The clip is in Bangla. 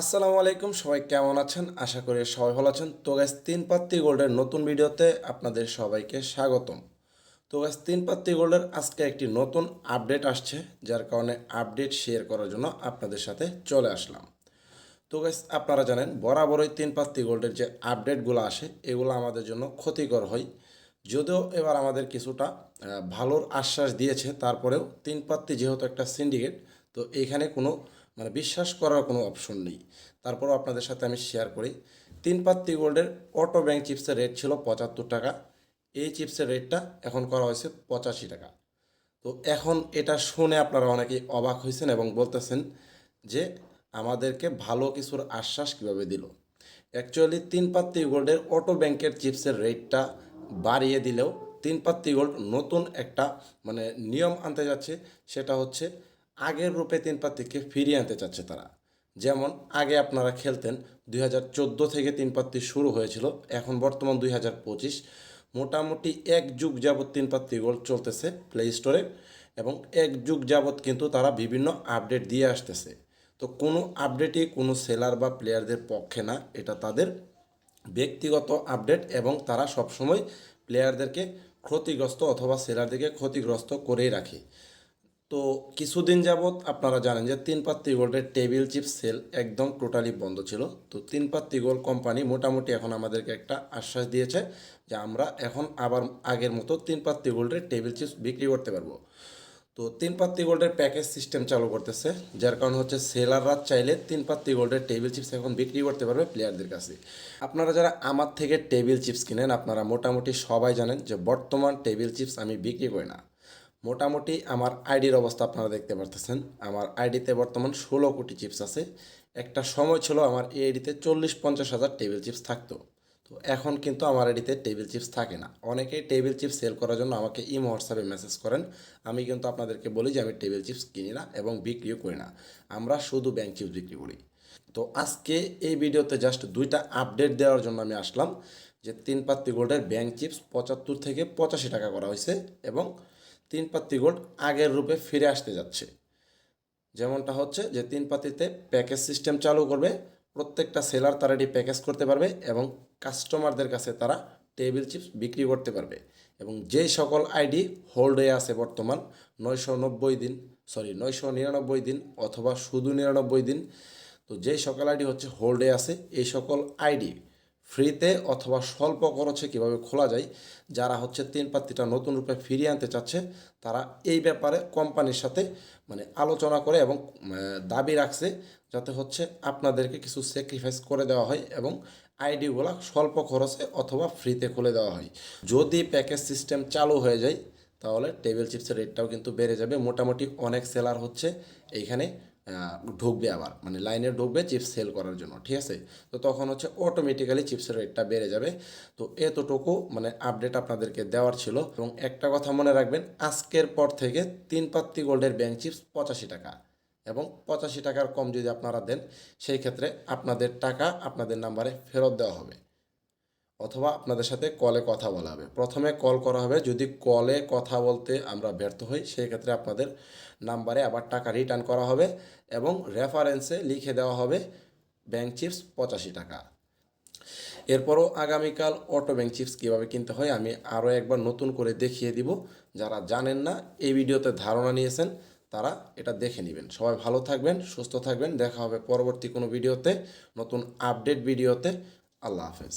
আসসালামু আলাইকুম, সবাই কেমন আছেন? আশা করি সবাই ভালো আছেন। তো গ্যাস তিন পাত্তি গোল্ডের নতুন ভিডিওতে আপনাদের সবাইকে স্বাগতম। তো গ্যাস তিন পাত্তি গোল্ডের আজকে একটি নতুন আপডেট আসছে, যার কারণে আপডেট শেয়ার করার জন্য আপনাদের সাথে চলে আসলাম। তো গ্যাস আপনারা জানেন, বরাবরই তিন পাত্তি গোল্ডের যে আপডেটগুলো আসে, এগুলো আমাদের জন্য ক্ষতিকর হয়। যদিও এবার আমাদের কিছুটা ভালোর আশ্বাস দিয়েছে, তারপরেও তিন পাত্তি যেহেতু একটা সিন্ডিকেট তো এইখানে কোনো মানে বিশ্বাস করার কোনো অপশন নেই। তারপরেও আপনাদের সাথে আমি শেয়ার করি। তিন পাত্তি গোল্ডের অটো ব্যাংক চিপসের রেট ছিল পঁচাত্তর টাকা। এই চিপসের রেটটা এখন করা হয়েছে পঁচাশি টাকা। তো এখন এটা শুনে আপনারা অনেকেই অবাক হয়েছেন এবং বলতেছেন যে আমাদেরকে ভালো কিছুর আশ্বাস কীভাবে দিল। অ্যাকচুয়ালি তিন পাত্তি গোল্ডের অটো ব্যাংকের চিপসের রেটটা বাড়িয়ে দিলেও তিন পাত্তি গোল্ড নতুন একটা মানে নিয়ম আনতে যাচ্ছে। সেটা হচ্ছে আগের রূপে তিন পাত্তিকে ফিরিয়ে আনতে চাচ্ছে তারা। যেমন, আগে আপনারা খেলতেন দুই হাজার চোদ্দ থেকে তিন পাত্তি শুরু হয়েছিল, এখন বর্তমান দুই হাজার পঁচিশ। মোটামুটি এক যুগ যাবৎ তিন পাত্তি গোল্ড চলতেছে প্লে স্টোরে এবং এক যুগ যাবৎ কিন্তু তারা বিভিন্ন আপডেট দিয়ে আসতেছে। তো কোনো আপডেটই কোনো সেলার বা প্লেয়ারদের পক্ষে না, এটা তাদের ব্যক্তিগত আপডেট এবং তারা সবসময় প্লেয়ারদেরকে ক্ষতিগ্রস্ত অথবা সেলারদেরকে ক্ষতিগ্রস্ত করেই রাখে। তো কিছুদিন যাবৎ আপনারা জানেন যে তিন পাত্তি গোল্ডের টেবিল চিপ সেল একদম টোটালি বন্ধ ছিল। তো তিন পাত্তি গোল্ড কোম্পানি মোটামুটি এখন আমাদেরকে একটা আশ্বাস দিয়েছে যে আমরা এখন আবার আগের মতো তিন পাত্তি গোল্ডের টেবিল, চিপস বিক্রি করতে পারব। তো তিন পাত্তি গোল্ডের প্যাকেজ সিস্টেম চালু করতেছে, যার কারণ হচ্ছে সেলাররা চাইলে তিন পাত্তি গোল্ডের টেবিল, চিপস এখন বিক্রি করতে পারবে প্লেয়ারদের কাছে। আপনারা যারা আমার থেকে টেবিল, চিপস কিনেন, আপনারা মোটামুটি সবাই জানেন যে বর্তমান টেবিল, চিপস আমি বিক্রি করি না। মোটামুটি আমার আইডির অবস্থা আপনারা দেখতে পারতেছেন। আমার আইডিতে বর্তমান ষোলো কোটি চিপস আছে। একটা সময় ছিল আমার এই আইডিতে চল্লিশ পঞ্চাশ হাজার টেবিল চিপস থাকতো। তো এখন কিন্তু আমার আইডিতে টেবিল চিপস থাকে না। অনেকেই টেবিল চিপস সেল করার জন্য আমাকে ইমো, হোয়াটসঅ্যাপে মেসেজ করেন। আমি কিন্তু আপনাদেরকে বলি যে আমি টেবিল চিপস কিনি না এবং বিক্রিও করি না। আমরা শুধু ব্যাংক চিপস বিক্রি করি। তো আজকে এই ভিডিওতে জাস্ট দুইটা আপডেট দেওয়ার জন্য আমি আসলাম যে তিন পাত্তি গোল্ডের ব্যাংক চিপস পঁচাত্তর থেকে পঁচাশি টাকা করা হয়েছে এবং তিন পাত্তি গোল্ড আগের রূপে ফিরে আসতে যাচ্ছে। যেমনটা হচ্ছে যে তিন পাতিতে প্যাকেজ সিস্টেম চালু করবে, প্রত্যেকটা সেলার তারা এটি প্যাকেজ করতে পারবে এবং কাস্টমারদের কাছে তারা টেবিল চিপস বিক্রি করতে পারবে। এবং যে সকল আইডি হোল্ড হয়ে আছে বর্তমান, নয়শো নব্বই দিন সরি নয়শো নিরানব্বই দিন অথবা শুধু নিরানব্বই দিন, তো যেই সকল আইডি হচ্ছে হোল্ডে আছে, এই সকল আইডি ফ্রিতে অথবা স্বল্প খরচে কীভাবে খোলা যায়, যারা হচ্ছে তিন পাত্তিটা নতুন রূপে ফিরিয়ে আনতে চাচ্ছে, তারা এই ব্যাপারে কোম্পানির সাথে মানে আলোচনা করে এবং দাবি রাখছে যাতে হচ্ছে আপনাদেরকে কিছু স্যাক্রিফাইস করে দেওয়া হয় এবং আইডিগুলো স্বল্প খরচে অথবা ফ্রিতে খুলে দেওয়া হয়। যদি প্যাকেজ সিস্টেম চালু হয়ে যায়, তাহলে টেবিল চিপসের রেটটাও কিন্তু বেড়ে যাবে। মোটামুটি অনেক সেলার হচ্ছে এইখানে ঢুকবে আবার। মানে লাইনে ঢুকবে চিপস সেল করার জন্য, ঠিক আছে? তো তখন হচ্ছে অটোমেটিক্যালি চিপসের রেটটা বেড়ে যাবে। তো এতটুকু মানে আপডেট আপনাদেরকে দেওয়ার ছিল। এবং একটা কথা মনে রাখবেন, আজকের পর থেকে তিন পাত্তি গোল্ডের ব্যাংক চিপস পঁচাশি টাকা। এবং পঁচাশি টাকার কম যদি আপনারা দেন, সেই ক্ষেত্রে আপনাদের টাকা আপনাদের নাম্বারে ফেরত দেওয়া হবে। অথবা আপনাদের সাথে কলে কথা বলা হবে। প্রথমে কল করা হবে, যদি কলে কথা বলতে আমরা ব্যর্থ হই সেই ক্ষেত্রে আপনাদের নাম্বারে আবার টাকা রিটার্ন করা হবে এবং রেফারেন্সে লিখে দেওয়া হবে ব্যাংক চিপস পঁচাশি টাকা। এরপরও আগামীকাল অটো ব্যাংক চিপস কীভাবে কিনতে হয়, আমি আরও একবার নতুন করে দেখিয়ে দিব। যারা জানেন না, এই ভিডিওতে ধারণা নিয়েছেন, তারা এটা দেখে নেবেন। সবাই ভালো থাকবেন, সুস্থ থাকবেন। দেখা হবে পরবর্তী কোনো ভিডিওতে, নতুন আপডেট ভিডিওতে। আল্লাহ হাফেজ।